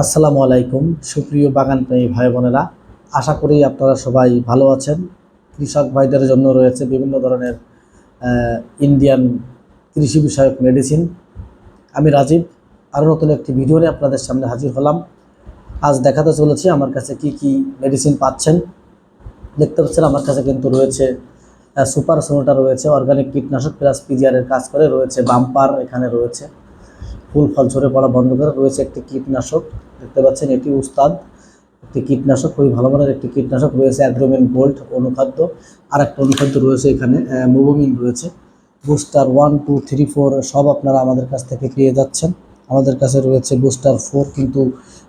আসসালামু আলাইকুম, সুপ্রিয় বাগান প্রেমী ভাই বোনেরা। আশা করি আপনারা সবাই ভালো আছেন। কৃষক ভাইদের জন্য রয়েছে বিভিন্ন ধরনের ইন্ডিয়ান কৃষি বিষয়ক মেডিসিন আমি রাজীব, আরও নতুন একটি ভিডিও নিয়ে আপনাদের সামনে হাজির হলাম। আজ দেখাতে চলেছি আমার কাছে কি কি মেডিসিন পাচ্ছেন। দেখতে পাচ্ছেন আমার কাছে কিন্তু রয়েছে সুপার সোনোটা রয়েছে অর্গানিক কীটনাশক প্লাস পিজিআরের কাজ করে রয়েছে বাম্পার এখানে রয়েছে। ফুল ফল ঝরে পড়া বন্ধ করে রয়েছে একটি কীটনাশক। দেখতে পাচ্ছেন, এটি উস্তাদ। একটি কীটনাশক, খুবই ভালো মানের একটি কীটনাশক রয়েছে অ্যাগ্রোমিন গোল্ড অনুখাদ্য। আর একটা অনুখাদ্য রয়েছে এখানে মোবোমিন রয়েছে। Booster one, two, three, four, সব আপনারা আমাদের কাছ থেকে পেয়ে যাচ্ছেন। আমাদের কাছে রয়েছে বুস্টার ফোর, কিন্তু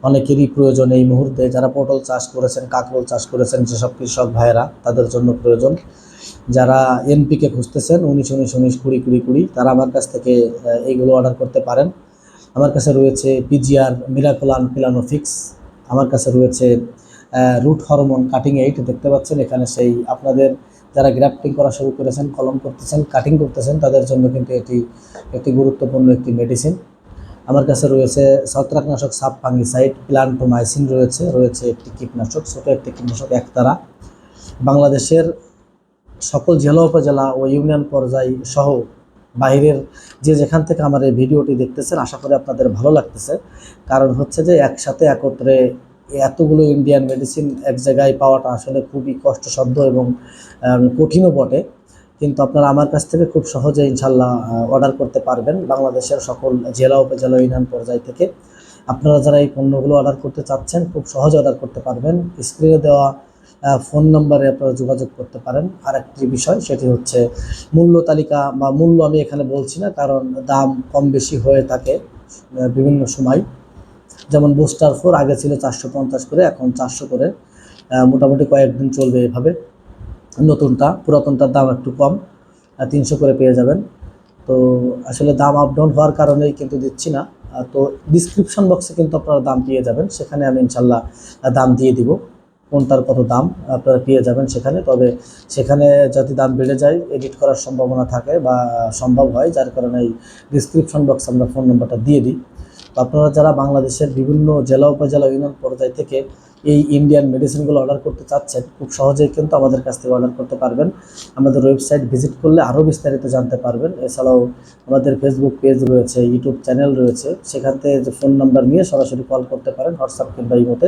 অনেকেরই প্রয়োজন এই মুহূর্তে। যারা পটল চাষ করেছেন, কাঁকরোল চাষ করেছেন, যেসব কৃষক ভাইয়েরা, তাদের জন্য প্রয়োজন। যারা এনপিকে খুঁজতেছেন, উনিশ উনিশ উনিশ, কুড়ি কুড়ি কুড়ি, তারা আমার কাছ থেকে এইগুলো অর্ডার করতে পারেন। আমার কাছে রয়েছে পিজিআর মিরাকোলান পিলানোফিক্স আমার কাছে রয়েছে রুট হরমোন কাটিং এইট দেখতে পাচ্ছেন এখানে সেই আপনাদের যারা গ্রাফটিং করা শুরু করেছেন, কলম করতেছেন কাটিং করতেছেন, তাদের জন্য কিন্তু এটি একটি গুরুত্বপূর্ণ একটি মেডিসিন আমার কাছে রয়েছে ছত্রাকনাশক সাব ফাঙ্গিসাইড প্লান্টোমাইসিন রয়েছে রয়েছে একটি কীটনাশক, ছোটো একটি কীটনাশক একতারা। বাংলাদেশের সকল জেলা, উপজেলা ও ইউনিয়ন পর্যায় সহ বাইরের যে যেখান থেকে আমার এই ভিডিওটি দেখতেছেন, আশা করি আপনাদের ভালো লাগতেছে। কারণ হচ্ছে যে একসাথে একত্রে এতগুলো ইন্ডিয়ান মেডিসিন এক জায়গায় পাওয়াটা আসলে খুবই কষ্টসাধ্য এবং কঠিনও বটে। কিন্তু আপনারা আমার কাছ থেকে খুব সহজে ইনশাল্লাহ অর্ডার করতে পারবেন বাংলাদেশের সকল জেলা, উপজেলা, ইউনিয়ন পর্যায় থেকে। আপনারা যারা এই পণ্যগুলো অর্ডার করতে চাচ্ছেন, খুব সহজে অর্ডার করতে পারবেন। স্ক্রিনে দেওয়া ফোন নম্বরে আপনারা যোগাযোগ করতে পারেন। আর একটি বিষয় সেটি হচ্ছে মূল্য তালিকা বা মূল্য আমি এখানে বলছি না, কারণ দাম কম বেশি হয়ে থাকে বিভিন্ন সময়। যেমন বুস্টার ফোর আগে ছিল চারশো পঞ্চাশ করে, এখন চারশো করে। মোটামুটি কয়েকদিন চলবে এভাবে। নতুনটা, পুরাতনটার দাম একটু কম তিনশো করে পেয়ে যাবেন। তো আসলে দাম আপ ডাউন হওয়ার কারণেই কিন্তু দিচ্ছি না। তো ডিসক্রিপশন বক্সে কিন্তু আপনারা দাম পেয়ে যাবেন। সেখানে আমি ইনশাল্লাহ দাম দিয়ে দিব। কোনটার কত দাম, আপনারা পেয়ে যাবেন সেখানে। তবে সেখানে যদি দাম বেড়ে যায় এডিট করার সম্ভাবনা থাকে বা সম্ভব হয়, যার কারণে এই ডিসক্রিপশন বক্সে আমরা ফোন নম্বরটা দিয়ে দিই। আপনারা যারা বাংলাদেশের বিভিন্ন জেলা, উপজেলা ইউনিয়ন পর্যায় থেকে এই ইন্ডিয়ান মেডিসিনগুলো অর্ডার করতে চাচ্ছেন, খুব সহজেই কিন্তু আমাদের কাছ থেকে অর্ডার করতে পারবেন। আমাদের ওয়েবসাইট ভিজিট করলে আরও বিস্তারিত জানতে পারবেন। এছাড়াও আমাদের ফেসবুক পেজ রয়েছে ইউটিউব চ্যানেল রয়েছে। সেখান থেকে ফোন নাম্বার নিয়ে সরাসরি কল করতে পারেন হোয়াটসঅ্যাপ কিংবা ইমোতে